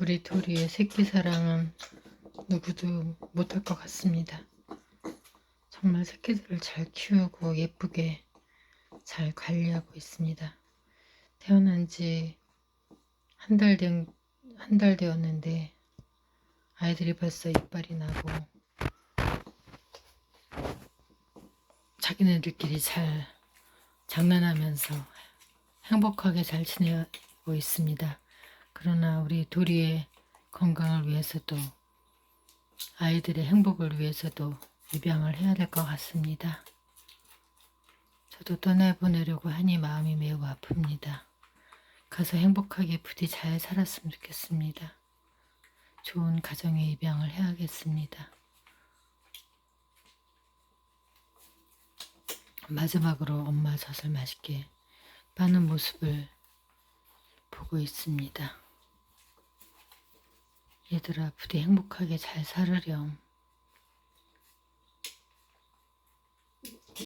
우리 도리의 새끼 사랑은 누구도 못할 것 같습니다. 정말 새끼들을 잘 키우고 예쁘게 잘 관리하고 있습니다. 태어난 지 한 달 된, 한 달 되었는데 아이들이 벌써 이빨이 나고 자기네들끼리 잘 장난하면서 행복하게 잘 지내고 있습니다. 그러나 우리 도리의 건강을 위해서도 아이들의 행복을 위해서도 입양을 해야 될 것 같습니다. 저도 떠나보내려고 하니 마음이 매우 아픕니다. 가서 행복하게 부디 잘 살았으면 좋겠습니다. 좋은 가정에 입양을 해야겠습니다. 마지막으로 엄마 젖을 맛있게 빠는 모습을 보고 있습니다. 얘들아 부디 행복하게 잘 살으렴.